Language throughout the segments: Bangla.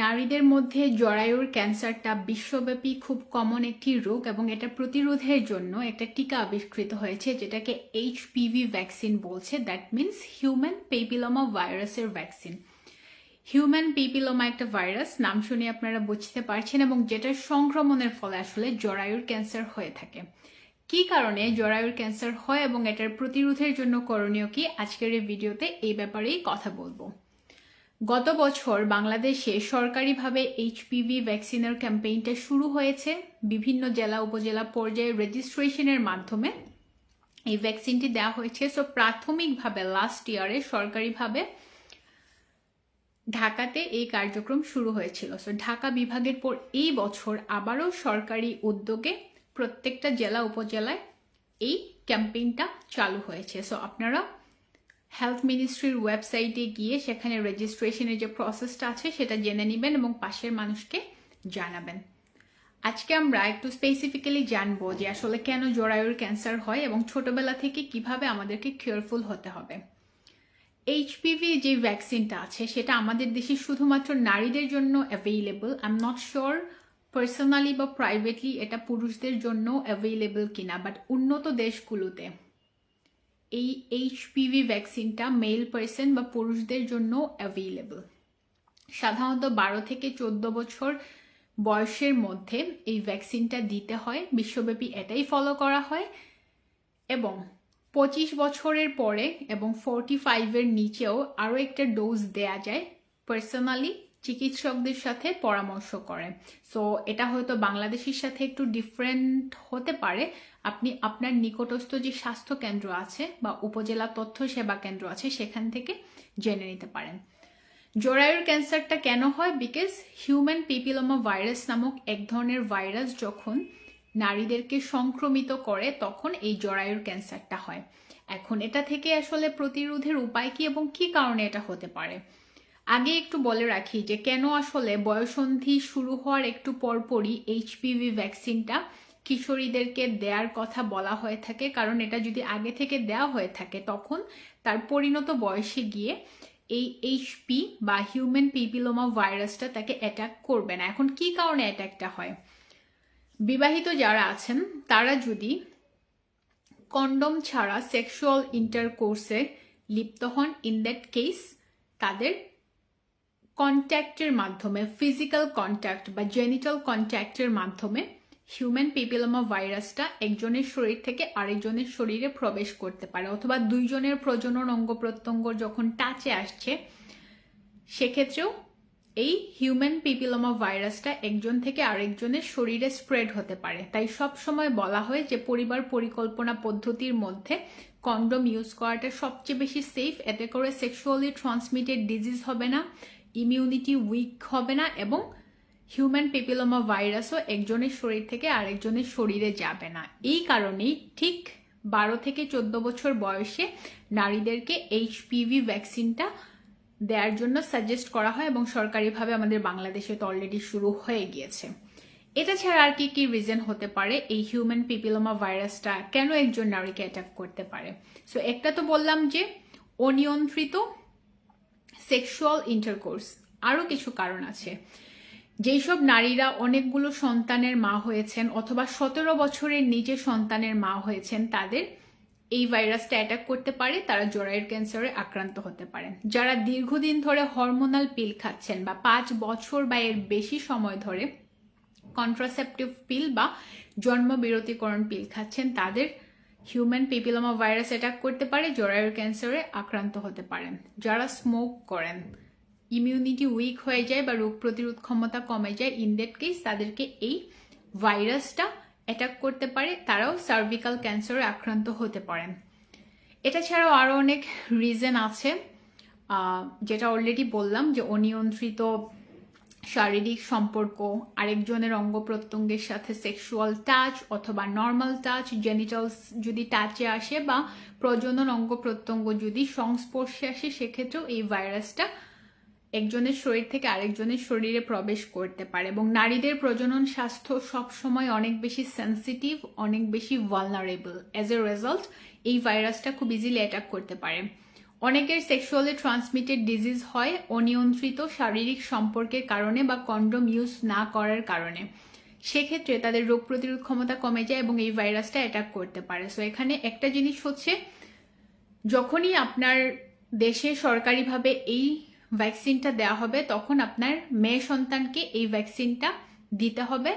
নারীদের মধ্যে জরায়ুর ক্যান্সারটা বিশ্বব্যাপী খুব কমন একটি রোগ এবং এটা প্রতিরোধের জন্য একটা টিকা আবিষ্কৃত হয়েছে, যেটাকে এইচপিভি ভ্যাকসিন বলছে। দ্যাট মিন্স হিউম্যান পেপিলোমা ভাইরাসের ভ্যাকসিন হিউম্যান পেপিলোমা একটা ভাইরাস নাম শুনে আপনারা বুঝতে পারছেন এবং যেটার সংক্রমণের ফলে আসলে জরায়ুর ক্যান্সার হয়ে থাকে। কি কারণে জরায়ুর ক্যান্সার হয় এবং এটার প্রতিরোধের জন্য করণীয় কি? আজকের এই ভিডিওতে এই ব্যাপারেই কথা বলব। গত বছর বাংলাদেশে সরকারিভাবে এইচপিভি ভ্যাকসিনের ক্যাম্পেইনটা শুরু হয়েছে। বিভিন্ন জেলা, উপজেলা পর্যায়ে রেজিস্ট্রেশনের মাধ্যমে এই ভ্যাকসিনটি দেওয়া হয়েছে। সো প্রাথমিকভাবে লাস্ট ইয়ারে সরকারিভাবে ঢাকাতে এই কার্যক্রম শুরু হয়েছিল। সো ঢাকা বিভাগের পর এই বছর আবারও সরকারি উদ্যোগে প্রত্যেকটা জেলা, উপজেলায় এই ক্যাম্পেইনটা চালু হয়েছে। সো আপনারা হেলথ মিনিস্ট্রির ওয়েবসাইটে গিয়ে সেখানে রেজিস্ট্রেশনের যে প্রসেসটা আছে, সেটা জেনে নেবেন এবং পাশের মানুষকে জানাবেন। আজকে আমরা একটু স্পেসিফিক্যালি জানব যে আসলে কেন জরায়ুর ক্যান্সার হয় এবং ছোটবেলা থেকে কীভাবে আমাদেরকে কেয়ারফুল হতে হবে। এইচপিভি যে ভ্যাকসিনটা আছে, সেটা আমাদের দেশে শুধুমাত্র নারীদের জন্য available I am not sure personally বা প্রাইভেটলি এটা পুরুষদের জন্য অ্যাভেইলেবল কিনা বাট উন্নত দেশগুলোতে এই এইচপিভি ভ্যাকসিনটা মেল পার্সন বা পুরুষদের জন্য অ্যাভেইলেবল সাধারণত বারো থেকে চোদ্দ বছর বয়সের মধ্যে এই ভ্যাকসিনটা দিতে হয়। বিশ্বব্যাপী এটাই ফলো করা হয়। এবং পঁচিশ বছরের পরে এবং ফোরটি ফাইভের নিচেও আরও একটা ডোজ দেয়া যায় পার্সোনালি চিকিৎসকদের সাথে পরামর্শ করে। সো এটা হয়তো বাংলাদেশের সাথে একটু ডিফারেন্ট হতে পারে আপনি আপনার নিকটস্থ যে স্বাস্থ্য কেন্দ্র আছে বা উপজেলা তথ্য সেবা কেন্দ্র আছে, সেখান থেকে জেনে নিতে পারেন। জরায়ুর ক্যান্সারটা কেন হয়? বিকজ হিউম্যান পিপিলোমা ভাইরাস নামক এক ধরনের ভাইরাস যখন নারীদেরকে সংক্রমিত করে, তখন এই জরায়ুর ক্যান্সারটা হয়। এখন এটা থেকে আসলে প্রতিরোধের উপায় কি এবং কি কারণে এটা হতে পারে? আগে একটু বলে রাখি যে কেন আসলে বয়সন্ধি শুরু হওয়ার একটু পরপরই এইচপিভি ভ্যাকসিনটা কিশোরীদেরকে দেয়ার কথা বলা হয়ে থাকে। কারণ এটা যদি আগে থেকে দেওয়া হয়ে থাকে, তখন তার পরিণত বয়সে গিয়ে এই এইচপি বা হিউম্যান পিপিলোমা ভাইরাসটা তাকে অ্যাটাক করবে না। এখন কি কারণে অ্যাটাকটা হয়? বিবাহিত যারা আছেন, তারা যদি কন্ডম ছাড়া সেক্সুয়াল ইন্টারকোর্সে লিপ্ত হন ইন দ্যাট কেস তাদের কন্ট্যাক্টের মাধ্যমে ফিজিক্যাল কন্ট্যাক্ট বা জেনিটাল কন্ট্যাক্টের মাধ্যমে হিউম্যান পিপিলোমা ভাইরাসটা একজনের শরীর থেকে আরেকজনের শরীরে প্রবেশ করতে পারে, অথবা দুইজনের প্রজনন অঙ্গ প্রত্যঙ্গ যখন টাচে আসছে, সেক্ষেত্রেও এই হিউম্যান পিপিলোমা ভাইরাসটা একজন থেকে আরেকজনের শরীরে স্প্রেড হতে পারে। তাই সব সময় বলা হয় যে পরিবার পরিকল্পনা পদ্ধতির মধ্যে কন্ডম ইউজ করাটা সবচেয়ে বেশি সেফ এতে করে সেক্সুয়ালি ট্রান্সমিটেড ডিজিজ হবে না ইমিউনিটি উইক হবে না, এবং হিউম্যান পেপিলোমা ভাইরাসও একজনের শরীর থেকে আরেকজনের শরীরে যাবে না। এই কারণেই ঠিক বারো থেকে চোদ্দ বছর বয়সে নারীদেরকে এইচপিভি ভ্যাকসিনটা দেওয়ার জন্য সাজেস্ট করা হয় এবং সরকারিভাবে আমাদের বাংলাদেশে তো অলরেডি শুরু হয়ে গিয়েছে। এটা ছাড়া আর কি কি রিজন হতে পারে এই হিউম্যান পিপিলোমা ভাইরাসটা কেন একজন নারীকে অ্যাটাক করতে পারে? সো একটা তো বললাম যে অনিয়ন্ত্রিত সেক্সুয়াল ইন্টারকোর্স আরও কিছু কারণ আছে। যেসব নারীরা অনেকগুলো সন্তানের মা হয়েছেন অথবা সতেরো বছরের নিচে সন্তানের মা হয়েছেন, তাদের এই ভাইরাসটা অ্যাটাক করতে পারে, তারা জরায়ুর ক্যান্সারে আক্রান্ত হতে পারেন। যারা দীর্ঘদিন ধরে হরমোনাল পিল খাচ্ছেন বা পাঁচ বছর বা এর বেশি সময় ধরে কন্ট্রাসেপটিভ পিল বা জন্ম বিরতিকরণ পিল খাচ্ছেন, তাদের হিউম্যান পিপিলোমা ভাইরাস অ্যাটাক করতে পারে, জরায়ুর ক্যান্সারে আক্রান্ত হতে পারেন। যারা স্মোক করেন ইমিউনিটি উইক হয়ে যায় বা রোগ প্রতিরোধ ক্ষমতা কমে যায় ইন দ্যাট কেস তাদেরকে এই ভাইরাসটা অ্যাটাক করতে পারে, তারাও সার্ভিক্যাল ক্যান্সারে আক্রান্ত হতে পারেন। এটা ছাড়াও আরও অনেক রিজন আছে যেটা অলরেডি বললাম যে অনিয়ন্ত্রিত শারীরিক সম্পর্ক, আরেকজনের অঙ্গ প্রত্যঙ্গের সাথে সেক্সুয়াল টাচ অথবা নর্মাল টাচ জেনিটালস যদি টাচে আসে বা প্রজনন অঙ্গ প্রত্যঙ্গ যদি সংস্পর্শে আসে, সেক্ষেত্রেও এই ভাইরাসটা একজনের শরীর থেকে আরেকজনের শরীরে প্রবেশ করতে পারে এবং নারীদের প্রজনন স্বাস্থ্য সবসময় অনেক বেশি সেন্সিটিভ অনেক বেশি ভালনারেবল অ্যাজ এ রেজাল্ট এই ভাইরাসটা খুব ইজিলি অ্যাটাক করতে পারে। অনেকের সেক্সুয়ালি ট্রান্সমিটেড ডিজিজ হয় অনিয়ন্ত্রিত শারীরিক সম্পর্কের কারণে বা কন্ডম ইউজ না করার কারণে। সেক্ষেত্রে তাদের রোগ প্রতিরোধ ক্ষমতা কমে যায় এবং এই ভাইরাসটা অ্যাটাক করতে পারে। সো এখানে একটা জিনিস হচ্ছে, যখনই আপনার দেশে সরকারিভাবে এই ভ্যাকসিনটা দেওয়া হবে, তখন আপনার মেয়ে সন্তানকে এই ভ্যাকসিনটা দিতে হবে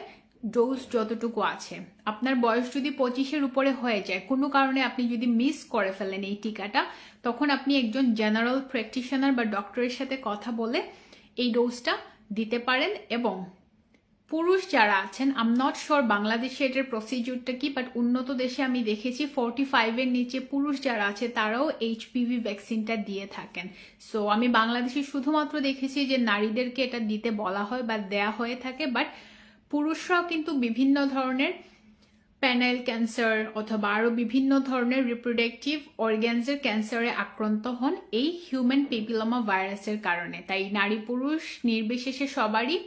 ডোজ যতটুকু আছে। আপনার বয়স যদি পঁচিশের উপরে হয়ে যায়, কোনো কারণে আপনি যদি মিস করে ফেলেন এই টিকাটা, তখন আপনি একজন জেনারেল প্র্যাকটিশনার বা ডক্টরের সাথে কথা বলে এই ডোজটা দিতে পারেন এবং পুরুষ যারা আছেন আম নট শিওর বাংলাদেশে এটার প্রসিডিউরটা কি বাট উন্নত দেশে আমি দেখেছি ফোরটি ফাইভের নিচে পুরুষ যারা আছে, তারাও এইচপিভি ভ্যাকসিনটা দিয়ে থাকেন। সো আমি বাংলাদেশে শুধুমাত্র দেখেছি যে নারীদেরকে এটা দিতে বলা হয় বা দেয়া হয়ে থাকে বাট পুরুষরাও কিন্তু বিভিন্ন ধরনের প্যানেল ক্যান্সার অথবা আরও বিভিন্ন ধরনের রিপ্রোডাক্টিভ অর্গ্যানসের ক্যান্সারে আক্রান্ত হন এই হিউম্যান পেপিলোমা ভাইরাসের কারণে। তাই নারী পুরুষ নির্বিশেষে সবারই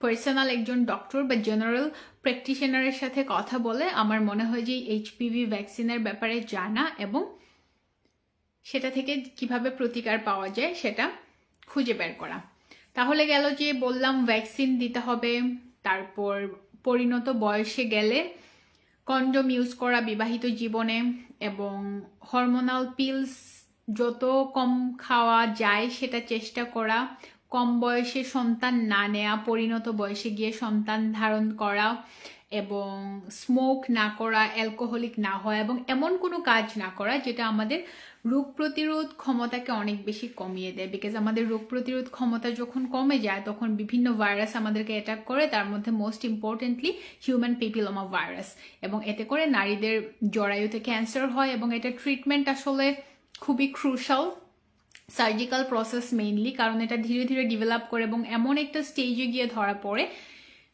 পার্সোনাল একজন ডক্টর বা জেনারেল প্র্যাকটিশনারের সাথে কথা বলে আমার মনে হয় যে এইচপিভি ভ্যাকসিনের ব্যাপারে জানা এবং সেটা থেকে কীভাবে প্রতিকার পাওয়া যায় সেটা খুঁজে বের করা। তাহলে গেল যে বললাম ভ্যাকসিন দিতে হবে, তারপর পরিণত বয়সে গেলে কন্ডম ইউজ করা বিবাহিত জীবনে এবং হরমোনাল পিলস যত কম খাওয়া যায় সেটা চেষ্টা করা কম বয়সে সন্তান না নেওয়া পরিণত বয়সে গিয়ে সন্তান ধারণ করা এবং স্মোক না করা অ্যালকোহলিক না হওয়া এবং এমন কোনো কাজ না করা যেটা আমাদের রোগ প্রতিরোধ ক্ষমতাকে অনেক বেশি কমিয়ে দেয়। বিকজ আমাদের রোগ প্রতিরোধ ক্ষমতা যখন কমে যায়, তখন বিভিন্ন ভাইরাস আমাদেরকে অ্যাটাক করে। তার মধ্যে most importantly human papilloma virus এবং এতে করে নারীদের জরায়ুতে ক্যান্সার হয় এবং এটা ট্রিটমেন্ট আসলে খুবই ক্রুশাল সার্জিক্যাল প্রসেস মেইনলি কারণ এটা ধীরে ধীরে ডেভেলপ করে এবং এমন একটা স্টেজে গিয়ে ধরা পড়ে,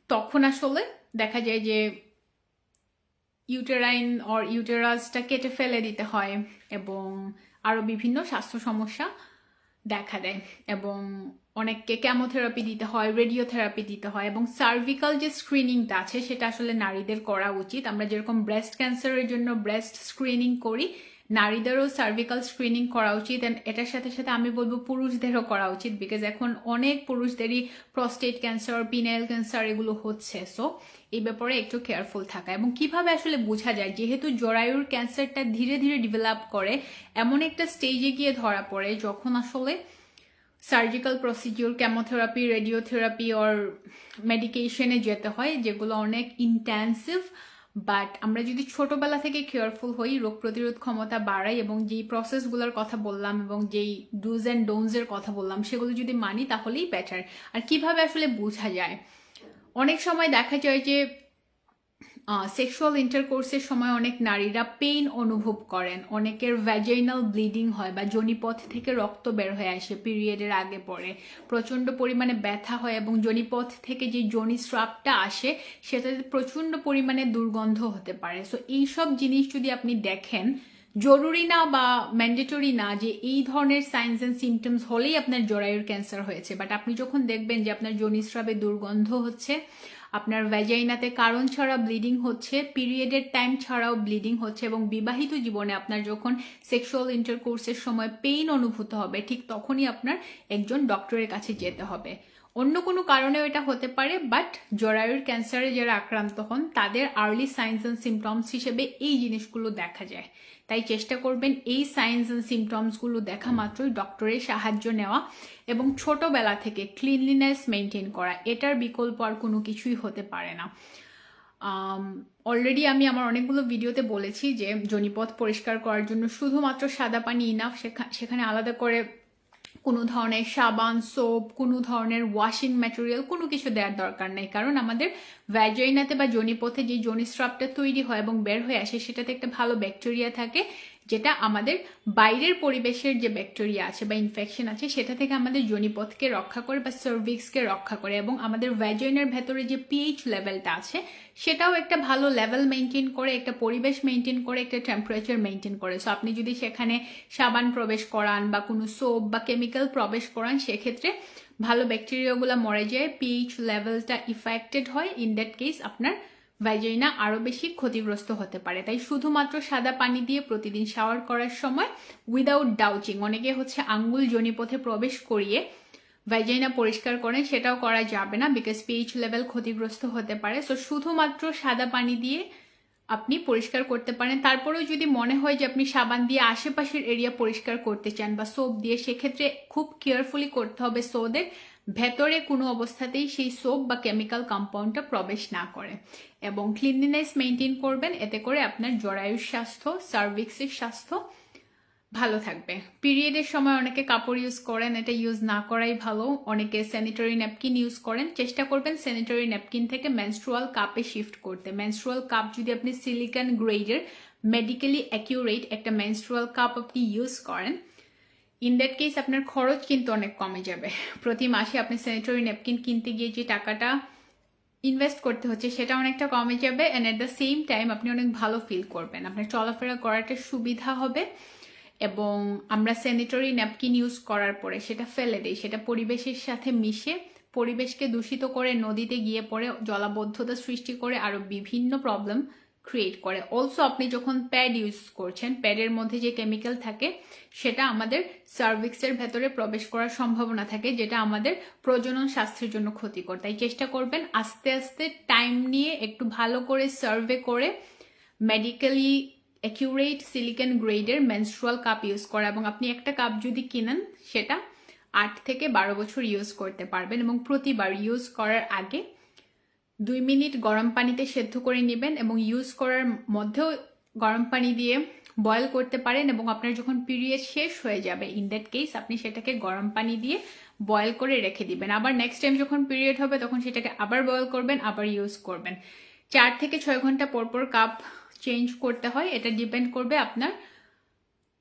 তখন আসলে দেখা যায় যে ইউটেরাইন অর ইউটেরাসটা কেটে ফেলে দিতে হয় এবং আরও বিভিন্ন স্বাস্থ্য সমস্যা দেখা দেয় এবং অনেককে ক্যামোথেরাপি দিতে হয় রেডিওথেরাপি দিতে হয় এবং সার্ভিক্যাল যে স্ক্রিনিংটা আছে সেটা আসলে নারীদের করা উচিত। আমরা যেরকম ব্রেস্ট ক্যান্সারের জন্য ব্রেস্ট স্ক্রিনিং করি, নারীদেরও সার্ভিক্যাল স্ক্রিনিং করা উচিত অ্যান্ড এটার সাথে সাথে আমি বলব পুরুষদেরও করা উচিত বিকজ এখন অনেক পুরুষদেরই প্রস্টেট ক্যান্সার পিনাইল ক্যান্সার এগুলো হচ্ছে। সো এই ব্যাপারে একটু কেয়ারফুল থাকা। এবং কীভাবে আসলে বোঝা যায়, যেহেতু জরায়ুর ক্যান্সারটা ধীরে ধীরে ডেভেলপ করে, এমন একটা স্টেজে গিয়ে ধরা পড়ে যখন আসলে surgical procedure chemotherapy radiotherapy or মেডিকেশনে যেতে হয়, যেগুলো অনেক ইন্টেন্সিভ বাট আমরা যদি ছোটবেলা থেকে কেয়ারফুল হই, রোগ প্রতিরোধ ক্ষমতা বাড়াই এবং যেই প্রসেসগুলোর কথা বললাম এবং যেই ডুজ অ্যান্ড ডোনসের কথা বললাম, সেগুলো যদি মানি তাহলেই বেটার আর কীভাবে আসলে বোঝা যায়? অনেক সময় দেখা যায় যে সেক্সুয়াল ইন্টারকোর্সের সময় অনেক নারীরা পেইন অনুভব করেন। অনেকের ভ্যাজাইনাল ব্লিডিং হয় বা জনিপথ থেকে রক্ত বের হয়ে আসে পিরিয়ডের আগে পরে প্রচণ্ড পরিমাণে ব্যথা হয় এবং জনিপথ থেকে যে জনি স্রাবটা আসে, সেটাতে প্রচণ্ড পরিমাণে দুর্গন্ধ হতে পারে। সো এইসব জিনিস যদি আপনি দেখেন, জরুরি না বা ম্যান্ডেটরি না যে এই ধরনের সাইন্স অ্যান্ড সিমটমস হলেই আপনার জরায়ুর ক্যান্সার হয়েছে। বাট আপনি যখন দেখবেন যে আপনার জনিস্রাবে দুর্গন্ধ হচ্ছে আপনার ভ্যাজাইনাতে কারণ ছাড়া ব্লিডিং হচ্ছে পিরিয়ডের টাইম ছাড়াও ব্লিডিং হচ্ছে এবং বিবাহিত জীবনে আপনার যখন সেক্সুয়াল ইন্টারকোর্সের সময় পেইন অনুভূত হবে, ঠিক তখনই আপনার একজন ডক্টরের কাছে যেতে হবে। অন্য কোনো কারণেও এটা হতে পারে বাট জরায়ুর ক্যান্সারে যারা আক্রান্ত হন, তাদের আর্লি সাইন্স অ্যান্ড সিমটমস হিসেবে এই জিনিসগুলো দেখা যায়। তাই চেষ্টা করবেন এই সাইন্স অ্যান্ড সিমটমসগুলো দেখা মাত্রই ডক্টরের সাহায্য নেওয়া এবং ছোটবেলা থেকে ক্লিনলিনেস মেনটেন করা, এটার বিকল্প আর কোনো কিছুই হতে পারে না। অলরেডি আমি আমার অনেকগুলো ভিডিওতে বলেছি যে, জনিপথ পরিষ্কার করার জন্য শুধুমাত্র সাদা পানি ইনাফ সেখানে আলাদা করে কোনো ধরনের সাবান, সোপ, কোনো ধরনের ওয়াশিং ম্যাটেরিয়াল কোনো কিছু দেওয়ার দরকার নেই। কারণ আমাদের ভ্যাজাইনাতে বা জনিপথে যে জনিস্রাবটা তৈরি হয় এবং বের হয়ে আসে, সেটাতে একটা ভালো ব্যাকটেরিয়া থাকে। যেটা আমাদের বাইরের পরিবেশের যে ব্যাকটেরিয়া আছে বা ইনফেকশন আছে, সেটা থেকে আমাদের জনিপথকে রক্ষা করে বা সার্ভিক্সকে রক্ষা করে এবং আমাদের ভ্যাজইনের ভেতরে যে পিএইচ লেভেলটা আছে, সেটাও একটা ভালো লেভেল মেনটেন করে, একটা পরিবেশ মেনটেন করে, একটা টেম্পারেচার মেনটেন করে। সো আপনি যদি সেখানে সাবান প্রবেশ করান বা কোনো সোপ বা কেমিক্যাল প্রবেশ করান, সেক্ষেত্রে ভালো ব্যাকটেরিয়াগুলো মরে যায় পিএইচ লেভেলটা ইফেক্টেড হয়। ইন দ্যাট কেস আপনার ভ্যাজাইনা আরও বেশি ক্ষতিগ্রস্ত হতে পারে। তাই শুধুমাত্র সাদা পানি দিয়ে প্রতিদিন শাওয়ার করার সময় উইদাউট ডাউচিং অনেকে হচ্ছে আঙ্গুল জনিপথে প্রবেশ করিয়ে ভ্যাজাইনা পরিষ্কার করেন, সেটাও করা যাবে না বিকজ পিএইচ লেভেল ক্ষতিগ্রস্ত হতে পারে। সো শুধুমাত্র সাদা পানি দিয়ে আপনি পরিষ্কার করতে পারেন। তারপরেও যদি মনে হয় যে আপনি সাবান দিয়ে আশেপাশের এরিয়া পরিষ্কার করতে চান বা সোপ দিয়ে, সেক্ষেত্রে খুব কেয়ারফুলি করতে হবে সোদের ভেতরে কোনো অবস্থাতেই সেই সোপ বা কেমিক্যাল কম্পাউন্ডটা প্রবেশ না করে। এবং ক্লিনলিনেস মেনটেন করবেন, এতে করে আপনার জরায়ুর স্বাস্থ্য সার্ভিক্সের স্বাস্থ্য ভালো থাকবে। পিরিয়ডের সময় অনেকে কাপড় ইউজ করেন, এটা ইউজ না করাই ভালো। অনেকে স্যানিটারি ন্যাপকিন ইউজ করেন। চেষ্টা করবেন স্যানিটারি ন্যাপকিন থেকে মেনস্ট্রুয়াল কাপে শিফট করতে। মেনস্ট্রুয়াল কাপ যদি আপনি সিলিকন গ্রেডের মেডিকেলি অ্যাকিউরেট একটা মেনস্ট্রুয়াল কাপ আপনি ইউজ করেন ইন দ্যাট কেস আপনার খরচ কিন্তু অনেক কমে যাবে। প্রতি মাসে আপনি স্যানিটারি ন্যাপকিন কিনতে গিয়ে যে টাকাটা ইনভেস্ট করতে হচ্ছে, সেটা অনেকটা কমে যাবে। And at the same time আপনি অনেক ভালো ফিল করবেন। আপনার চলাফেরা করাটা সুবিধা হবে। এবং আমরা স্যানিটারি ন্যাপকিন ইউজ করার পরে সেটা ফেলে দিই। সেটা পরিবেশের সাথে মিশে পরিবেশকে দূষিত করে নদীতে গিয়ে পড়ে জলাবদ্ধতা সৃষ্টি করে আরও বিভিন্ন প্রবলেম ক্রিয়েট করে। অলসো আপনি যখন প্যাড ইউজ করছেন প্যাডের মধ্যে যে কেমিক্যাল থাকে, সেটা আমাদের সার্ভিক্সের ভেতরে প্রবেশ করার সম্ভাবনা থাকে, যেটা আমাদের প্রজনন স্বাস্থ্যের জন্য ক্ষতিকর। তাই চেষ্টা করবেন আস্তে আস্তে টাইম নিয়ে একটু ভালো করে সার্ভে করে মেডিকেলি অ্যাকিউরেট সিলিকন গ্রেডের মেনস্ট্রুয়াল কাপ ইউজ করা এবং আপনি একটা কাপ যদি কিনেন, সেটা আট থেকে বারো বছর ইউজ করতে পারবেন এবং প্রতিবার ইউজ করার আগে দুই মিনিট গরম পানিতে সেদ্ধ করে নেবেন এবং ইউজ করার মধ্যেও গরম পানি দিয়ে বয়েল করতে পারেন এবং আপনার যখন পিরিয়ড শেষ হয়ে যাবে ইন দ্যাট কেস আপনি সেটাকে গরম পানি দিয়ে বয়েল করে রেখে দিবেন। আবার নেক্সট টাইম যখন পিরিয়ড হবে, তখন সেটাকে আবার বয়েল করবেন, আবার ইউজ করবেন। চার থেকে ছয় ঘণ্টা পর পর কাপ চেঞ্জ করতে হয়, এটা ডিপেন্ড করবে আপনার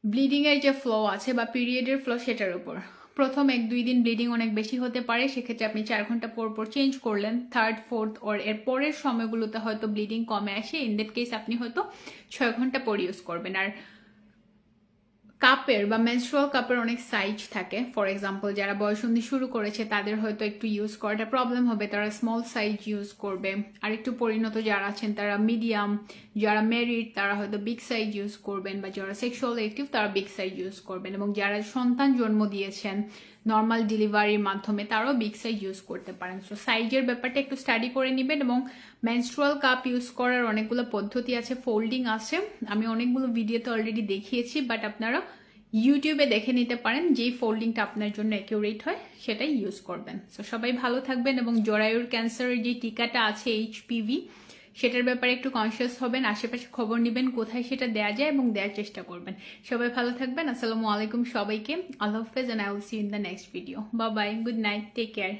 ব্লিডিংয়ের যে ফ্লো আছে বা পিরিয়ডের ফ্লো সেটার উপর। প্রথম এক দুই দিন ব্লিডিং অনেক বেশি হতে পারে, সেক্ষেত্রে আপনি চার ঘণ্টা পর পর চেঞ্জ করলেন থার্ড ফোর্থ ওর এর পরের সময়গুলোতে হয়তো ব্লিডিং কমে আসে ইন দ্যাট কেস আপনি হয়তো ছয় ঘণ্টা পর ইউজ করবেন। আর কাপের বা মেনস্ট্রুয়াল কাপের অনেক সাইজ থাকে। ফর এক্সাম্পল যারা বয়সন্ধি শুরু করেছে, তাদের হয়তো একটু ইউজ করাটা প্রবলেম হবে। তারা স্মল সাইজ ইউজ করবে। আর একটু পরিণত যারা আছেন, তারা মিডিয়াম যারা মেরিড তারা হয়তো বিগ সাইজ ইউজ করবেন বা যারা সেক্সুয়াল অ্যাক্টিভ তারা বিগ সাইজ ইউজ করবেন। এবং যারা সন্তান জন্ম দিয়েছেন নর্মাল ডেলিভারির মাধ্যমে তারাও বিগ সাইজ ইউজ করতে পারেন। সো সাইজের ব্যাপারটা একটু স্টাডি করে নেবেন এবং মেনস্ট্রুয়াল কাপ ইউজ করার অনেকগুলো পদ্ধতি আছে ফোল্ডিং আছে। আমি অনেকগুলো ভিডিওতে অলরেডি দেখিয়েছি বাট আপনারা ইউটিউবে দেখে নিতে পারেন যেই ফোল্ডিংটা আপনার জন্য অ্যাকিউরেট হয়, সেটাই ইউজ করবেন। সো সবাই ভালো থাকবেন এবং জরায়ুর ক্যান্সারের যে টিকাটা আছে এইচপিভি সেটার ব্যাপারে একটু কনসিয়াস হবেন, আশেপাশে খবর নেবেন, কোথায় সেটা দেওয়া যায় এবং দেওয়ার চেষ্টা করবেন। সবাই ভালো থাকবেন, আসসালামু আলাইকুম সবাইকে। আল্লাহ হাফেজ and I will see in the next video বা bye good night take care